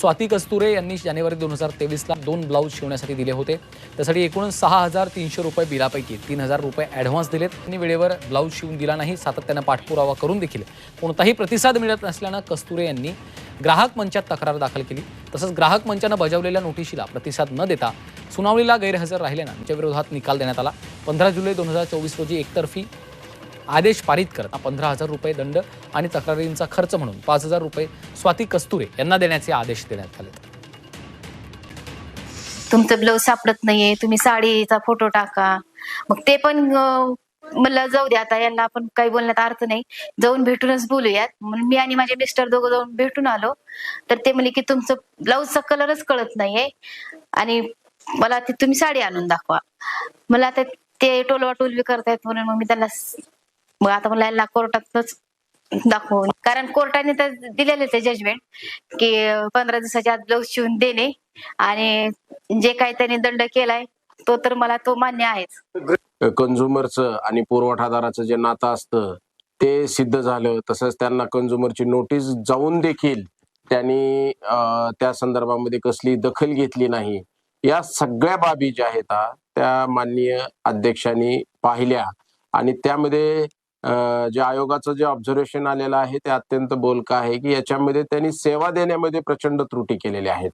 स्वाती कस्तुरे यांनी जानेवारी दोन हजार तेवीसला दोन ब्लाऊज शिवण्यासाठी दिले होते. त्यासाठी एकूण सहा हजार तीनशे रुपये बिलापैकी तीन हजार रुपये ॲडव्हान्स दिलेत. त्यांनी वेळेवर ब्लाऊज शिवून दिला नाही सातत्यानं पाठपुरावा करून देखील कोणताही प्रतिसाद मिळत नसल्यानं कस्तुरे यांनी ग्राहक मंचात तक्रार दाखल केली. तसंच ग्राहक मंचानं बजावलेल्या नोटिशीला प्रतिसाद न देता सुनावणीला गैरहजर राहिल्यानं त्यांच्या विरोधात निकाल देण्यात आला. पंधरा जुलै दोन हजार चोवीस रोजी एकतर्फी आदेश पारित करत पंधरा हजार रुपये दंड आणि तक्रारींचा खर्च म्हणून पाच हजार रुपये स्वाती कस्तुरे यांना देण्याचे आदेश देण्यात आले. तुमचं ब्लाऊज सापडत नाहीये तुम्ही साडीचा फोटो टाका. मग ते पण मला जाऊ दे आता यांना आपण काही बोलण्यात अर्थ नाही. जाऊन भेटूनच बोलूयात. म्हणून मी आणि माझे मिस्टर दोघं जाऊन भेटून आलो. तर ते म्हणले की तुमचं ब्लाऊजचा कलरच कळत नाहीये. आणि मला ते तुम्ही साडी आणून दाखवा. मला आता ते टोलवा टोलवी करतायत म्हणून मग मी त्यांना मग आता मला यांना कोर्टातच दाखवून. कारण कोर्टाने तर दिलेले ते जजमेंट की पंधरा दिवसाच्या आत ब्लाऊज शिवून देणे आणि जे काही त्यांनी दंड केलाय तो तर मला तो मान्य आहेच. कन्झ्युमरचं आणि पुरवठादाराचं जे नातं असतं ते सिद्ध झालं. तसंच त्यांना कन्झ्युमरची नोटीस जाऊन देखील त्यांनी त्या संदर्भामध्ये कसली दखल घेतली नाही. या सगळ्या बाबी ज्या आहेत त्या माननीय अध्यक्षांनी पाहिल्या. आणि त्यामध्ये जे आयोगाचं जे ऑब्झर्वेशन आलेलं आहे ते अत्यंत बोलकं आहे की याच्यामध्ये त्यांनी सेवा देण्यामध्ये प्रचंड त्रुटी केलेल्या आहेत.